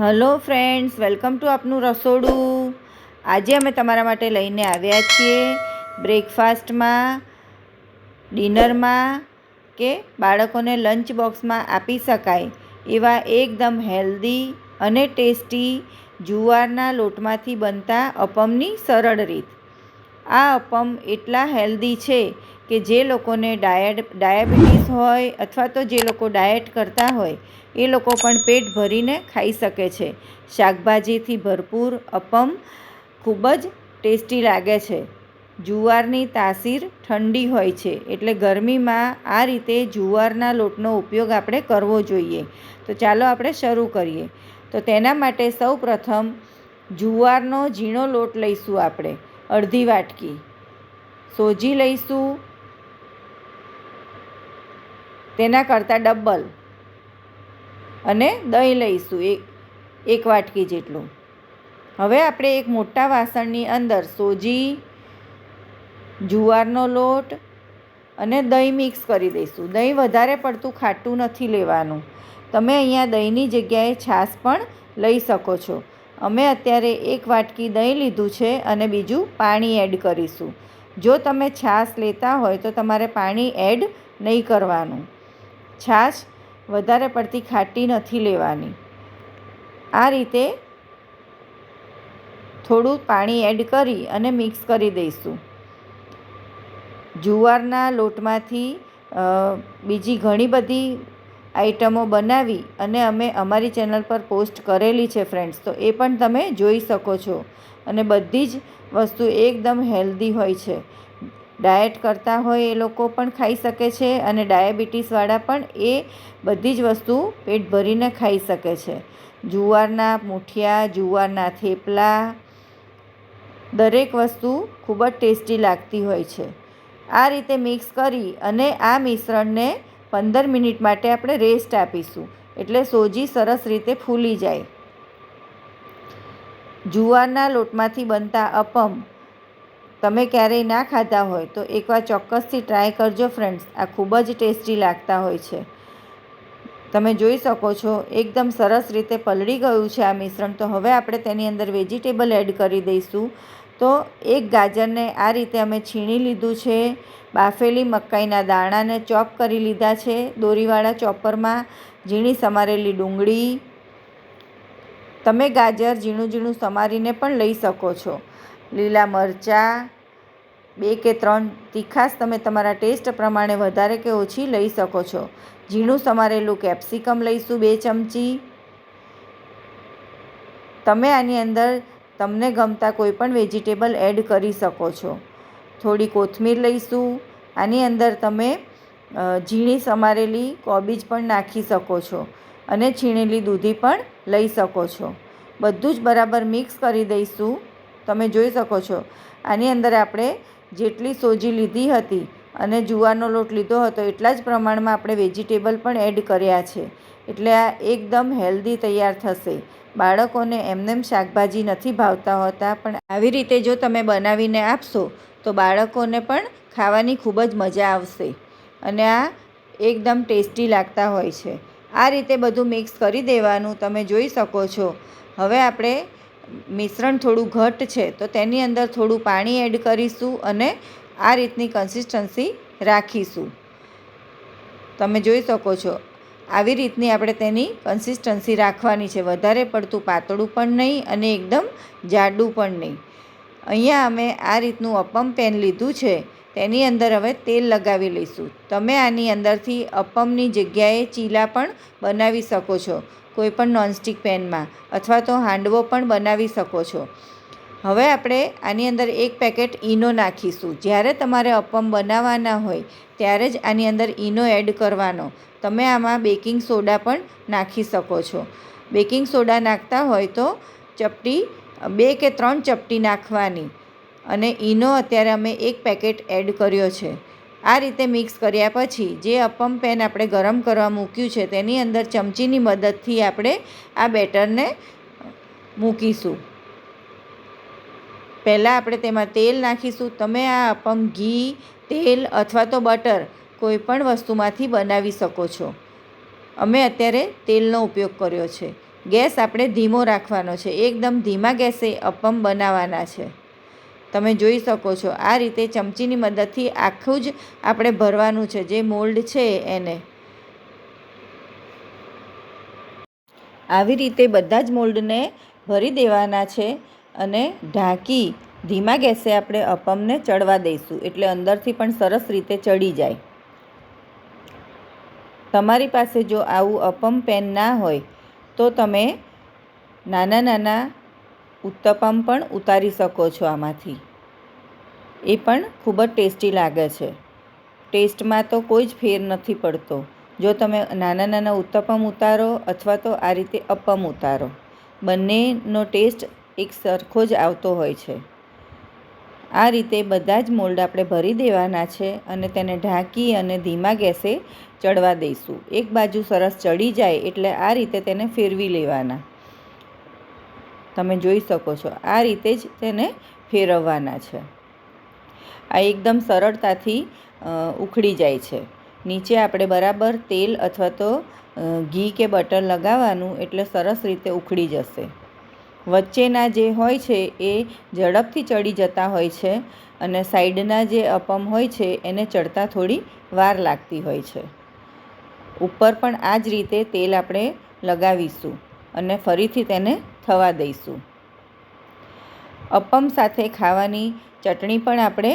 Hello friends, welcome to આપનું રસોડું. આજે અમે તમારા માટે લઈને આવ્યા છીએ બ્રેકફાસ્ટમાં, ડિનરમાં કે બાળકોને લંચ બોક્સમાં આપી શકાય એવા એકદમ હેલ્ધી અને ટેસ્ટી જુવારના લોટમાંથી બનતા અપમની સરળ રીત. આ અપમ એટલા હેલ્ધી છે કે જે લોકોને ડાયટ ડાયાબિટીસ હોય અથવા તો જે લોકો ડાયટ કરતા હોય, એ લોકો પણ પેટ ભરીને ખાઈ શકે છે. શાકભાજીથી ભરપૂર અપમ ખૂબ જ ટેસ્ટી લાગે છે. જુવારની તાસીર ઠંડી હોય છે, એટલે ગરમીમાં આ રીતે જુવારના લોટનો ઉપયોગ આપણે કરવો જોઈએ. તો ચાલો આપણે શરૂ કરીએ. તો તેના માટે સૌ પ્રથમ જુવારનો ઝીણો લોટ લઈશું આપણે. અડધી વાટકી. સોજી લઈશું. તેના કરતાં ડબલ. અને દહીં લઈશું એક એક વાટકી જેટલું. હવે આપણે એક મોટા વાસણની અંદર સોજી, જુવારનો લોટ અને દહીં મિક્સ કરી દઈશું. દહીં વધારે પડતું ખાટું નથી લેવાનું. તમે અહીંયા દહીંની જગ્યાએ છાશ પણ લઈ શકો છો. અમે અત્યારે એક વાટકી દહીં લીધું છે અને બીજું પાણી એડ કરીશું. જો તમે છાશ લેતા હોય તો તમારે પાણી એડ નહીં કરવાનું. છાશ વધારે પડતી ખાટી નથી લેવાની. આ રીતે થોડું પાણી એડ કરી અને મિક્સ કરી દઈશું. જુવારના લોટમાંથી બીજી ઘણી બધી આઈટમો બનાવી અને અમે અમારી ચેનલ પર પોસ્ટ કરેલી છે ફ્રેન્ડ્સ તો એ પણ તમે જોઈ શકો છો. અને બધી જ વસ્તુ એકદમ હેલ્ધી હોય છે. ડાયટ કરતા હોય એ લોકો પણ ખાઈ શકે છે અને ડાયાબિટીસવાળા પણ એ બધી જ વસ્તુ પેટ ભરીને ખાઈ શકે છે. જુવારના મૂઠિયા, જુવારના થેપલા, દરેક વસ્તુ ખૂબ જ ટેસ્ટી લાગતી હોય છે. આ રીતે મિક્સ કરી અને આ મિશ્રણને પંદર મિનિટ માટે આપણે રેસ્ટ આપીશું. એટલે સોજી સરસ રીતે ફૂલી જાય. જુવારના લોટમાંથી બનતા અપમ તમે ક્યારેય ના ખાધા હોય તો એકવાર ચોક્કસથી ટ્રાય કરજો ફ્રેન્ડ્સ આ ખૂબ જ ટેસ્ટી લાગતા હોય છે. તમે જોઈ શકો છો, એકદમ સરસ રીતે પલળી ગયું છે આ મિશ્રણ. તો હવે આપણે તેની અંદર વેજીટેબલ એડ કરી દઈશું. તો એક ગાજરને આ રીતે અમે છીણી લીધું છે. બાફેલી મકાઈના દાણાને ચોપ કરી લીધા છે. દોરીવાળા ચોપરમાં ઝીણી સમારેલી ડુંગળી. તમે ગાજર ઝીણું ઝીણું સમારીને પણ લઈ શકો છો. લીલા મરચાં, બે કે ત્રણ તીખાસ તમે તમારા ટેસ્ટ પ્રમાણે વધારે કે ઓછી લઈ શકો છો. ઝીણું સમારેલું કેપ્સિકમ લઈશું બે ચમચી. તમે આની અંદર તમને ગમતા કોઈ પણ વેજીટેબલ એડ કરી શકો છો. થોડી કોથમીર લઈશું, આની અંદર તમે ઝીણી સમારેલી કોબીજ પણ નાખી શકો છો અને છીણેલી દૂધી પણ લઈ શકો છો. બધું જ બરાબર મિક્સ કરી દઈશું. તમે જોઈ શકો છો. આની અંદર આપણે જેટલી સોજી લીધી હતી અને જુવારનો લોટ લીધો હતો એટલા જ પ્રમાણમાં આપણે વેજીટેબલ પણ એડ કર્યા છે. એટલે આ એકદમ હેલ્ધી તૈયાર થશે. બાળકોને એમનેમ શાકભાજી નથી ભાવતા હોતા, પણ આવી રીતે જો તમે બનાવીને આપશો, તો બાળકોને પણ ખાવાની ખૂબ જ મજા આવશે. અને આ એકદમ ટેસ્ટી લાગતા હોય છે. આ રીતે બધું મિક્સ કરી દેવાનું તમે જોઈ શકો છો. હવે આપણે મિશ્રણ થોડું ઘટ્ટ છે, તો તેની અંદર થોડું પાણી એડ કરીશું અને આ રીતની કન્સિસ્ટન્સી રાખીશું. તમે જોઈ શકો છો. આવી રીતની આપણે તેની કન્સિસ્ટન્સી રાખવાની છે. વધારે પડતું પાતળું પણ નહીં અને એકદમ જાડું પણ નહીં. અહીંયા અમે આ રીતનું અપમ પેન લીધું છે. તેની અંદર હવે તેલ લગાવી લઈશું. તમે આની અંદરથી અપમની જગ્યાએ ચીલા પણ બનાવી શકો છો. કોઈ પણ નોનસ્ટિક પેનમાં અથવા તો હાંડવો પણ બનાવી શકો છો. હવે આપણે આની અંદર એક પેકેટ ઈનો નાખીશું. જ્યારે તમારે અપમ બનાવવાના હોય, ત્યારે જ આની અંદર ઈનો એડ કરવાનો. તમે આમાં બેકિંગ સોડા પણ નાખી શકો છો. બેકિંગ સોડા નાખતા હોય તો ચપટી, બે કે ત્રણ ચપટી નાખવાની. અને ઈનો અત્યારે અમે એક પેકેટ એડ કર્યો છે. આ રીતે મિક્સ કર્યા પછી, જે અપમ પેન આપણે ગરમ કરવા મૂક્યું છે, તેની અંદર ચમચીની મદદથી આપણે આ બેટરને મૂકીશું. પહેલાં આપણે તેમાં તેલ નાખીશું. તમે આ અપમ ઘી, તેલ અથવા તો બટર કોઈપણ વસ્તુમાંથી બનાવી શકો છો. અમે અત્યારે તેલનો ઉપયોગ કર્યો છે. ગેસ આપણે ધીમો રાખવાનો છે. એકદમ ધીમા ગેસે અપમ બનાવવાના છે. તમે જોઈ શકો છો, આ રીતે ચમચીની મદદથી આખું જ આપણે ભરવાનું છે, જે મોલ્ડ છે એને. આવી રીતે બધા જ મોલ્ડને ભરી દેવાના છે. અને ઢાંકી ધીમા ગેસે આપણે અપમને ચડવા દઈશું. એટલે અંદરથી પણ સરસ રીતે ચડી જાય. તમારી પાસે જો આવું અપમ પેન ના હોય, તો તમે નાના નાના ઉત્તપમ પણ ઉતારી શકો છો આમાંથી. એ પણ ખૂબ જ ટેસ્ટી લાગે છે. ટેસ્ટમાં તો કોઈ જ ફેર નથી પડતો. જો તમે નાના નાના ઉત્તપમ ઉતારો અથવા તો આ રીતે અપમ ઉતારો. બંનેનો ટેસ્ટ એક સરખો જ આવતો હોય છે. આ રીતે બધા જ મોલ્ડ આપણે ભરી દેવાના છે અને તેને ઢાંકી અને ધીમા ગેસે ચડવા દઈશું. એક બાજુ સરસ ચડી જાય એટલે આ રીતે તેને ફેરવી લેવાના. તમે જોઈ શકો છો, આ રીતે જ તેને ફેરવવાના છે. આ એકદમ સરળતાથી ઉખડી જાય છે. નીચે આપણે બરાબર તેલ અથવા તો ઘી કે બટર લગાવવાનું એટલે સરસ રીતે ઉખડી જશે. વચ્ચેના જે હોય છે એ ઝડપથી ચડી જતા હોય છે અને સાઈડના જે અપમ હોય છે એને ચડતા થોડી વાર લાગતી હોય છે. ઉપર પણ આ જ રીતે તેલ આપણે લગાવીશું અને ફરીથી તેને થવા દઈશું. અપમ સાથે ખાવાની ચટણી પણ આપણે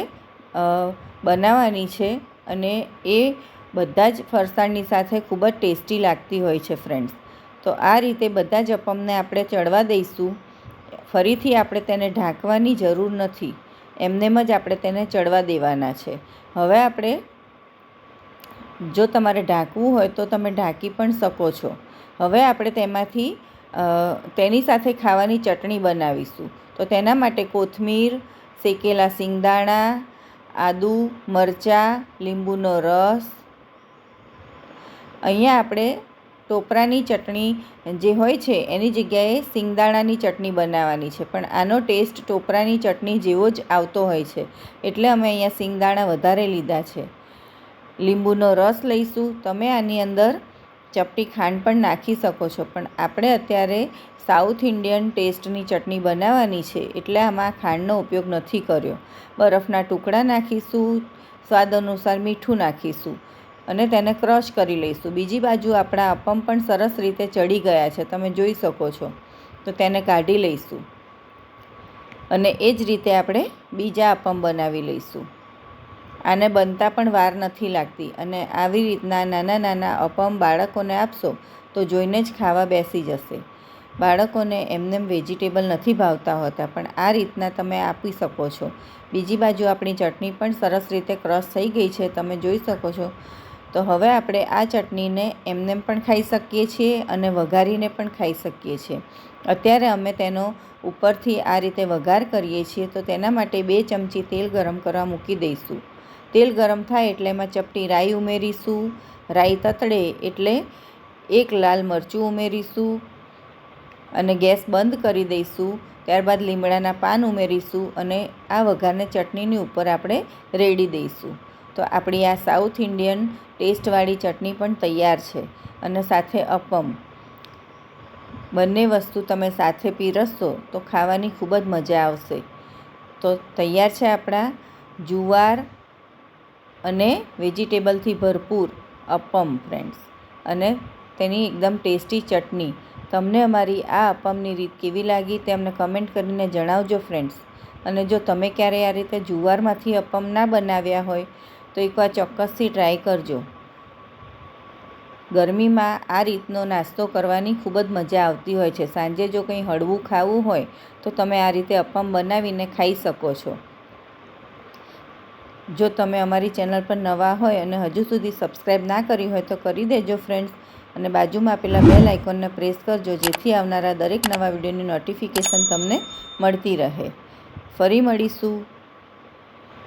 બનાવવાની છે અને એ બધા જ ફરસાણની સાથે ખૂબ જ ટેસ્ટી લાગતી હોય છે, ફ્રેન્ડ્સ. તો આ રીતે બધા જ અપમને આપણે ચડવા દઈશું. ફરીથી આપણે તેને ઢાંકવાની જરૂર નથી. એમનેમ જ આપણે તેને ચડવા દેવાના છે. હવે આપણે, જો તમારે ઢાંકવું હોય તો તમે ઢાંકી પણ શકો છો. હવે આપણે તેમાંથી તેની સાથે ખાવાની ચટણી બનાવીશું. તો તેના માટે કોથમીર, શેકેલા સિંગદાણા, આદુ, મરચાં, લીંબુનો રસ. અહીંયા આપણે ટોપરાની ચટણી જે હોય છે, એની જગ્યાએ સિંગદાણાની ચટણી બનાવવાની છે. પણ આનો ટેસ્ટ ટોપરાની ચટણી જેવો જ આવતો હોય છે. એટલે અમે અહીંયા સિંગદાણા વધારે લીધા છે. લીંબુનો રસ લઈશું. તમે આની અંદર ચપટી ખાંડ પણ નાખી શકો છો. પણ આપણે અત્યારે સાઉથ ઇન્ડિયન ટેસ્ટની ચટણી બનાવવાની છે, એટલે આમાં ખાંડનો ઉપયોગ નથી કર્યો. બરફના ટુકડા નાખીશું. સ્વાદ અનુસાર મીઠું નાખીશું. અને તેને ક્રશ કરી લઈશું. બીજી બાજુ આપણા અપમ પણ સરસ રીતે ચડી ગયા છે. તમે જોઈ શકો છો. તો તેને કાઢી લઈશું. અને એ જ રીતે આપણે બીજા અપમ બનાવી લઈશું. આને બનતા પણ વાર નથી લાગતી. અને આવી રીતના નાના નાના અપમ બાળકોને આપશો તો જોઈને જ ખાવા બેસી જશે. બાળકોને એમનેમ વેજીટેબલ નથી ભાવતા હોતા, પણ આ રીતના તમે આપી શકો છો. બીજી બાજુ આપણી ચટણી પણ સરસ રીતે ક્રશ થઈ ગઈ છે. તમે જોઈ શકો છો. તો હવે આપણે આ ચટણીને એમને પણ ખાઈ શકીએ છીએ અને વઘારીને પણ ખાઈ શકીએ છીએ. અત્યારે અમે તેનો ઉપરથી આ રીતે વઘાર કરીએ છીએ તો તેના માટે બે ચમચી તેલ ગરમ કરવા મૂકી દઈશું. તેલ ગરમ થાય એટલે એમાં ચપટી રાઈ ઉમેરીશું, રાઈ તતડે એટલે એક લાલ મરચું ઉમેરીશું અને ગેસ બંધ કરી દઈશું. ત્યારબાદ લીમડાના પાન ઉમેરીશું અને આ વઘારને ચટણીની ઉપર આપણે રેડી દઈશું. તો આપણી આ સાઉથ ઇન્ડિયન ટેસ્ટવાળી ચટણી પણ તૈયાર છે અને સાથે અપમ. બંને વસ્તુ તમે સાથે પીરસશો તો ખાવાની ખૂબ જ મજા આવશે. તો તૈયાર છે આપણા જુવાર અને વેજીટેબલથી ભરપૂર અપમ ફ્રેન્ડ્સ અને તેની એકદમ ટેસ્ટી ચટણી. તમને અમારી આ અપમની રીત કેવી લાગી તે અમને કમેન્ટ કરીને જણાવજો ફ્રેન્ડ્સ અને જો તમે ક્યારેય આ રીતે જુવારમાંથી અપમ ના બનાવ્યા હોય તો એકવાર ચોક્કસથી ટ્રાય કરજો. ગરમીમાં આ રીતનો નાસ્તો કરવાની ખૂબ જ મજા આવતી હોય છે. સાંજે જો કંઈ હળવું ખાવું હોય, તો તમે આ રીતે અપમ બનાવીને ખાઈ શકો છો. જો તમે અમારી ચેનલ પર નવા હોય અને હજુ સુધી સબસ્ક્રાઈબ ના કરી હોય, તો કરી દેજો ફ્રેન્ડ્સ અને બાજુમાં આપેલા બેલ આઇકોનને પ્રેસ કરજો, જેથી આવનારા દરેક નવા વિડીયોની નોટિફિકેશન તમને મળતી રહે. ફરી મળીશું.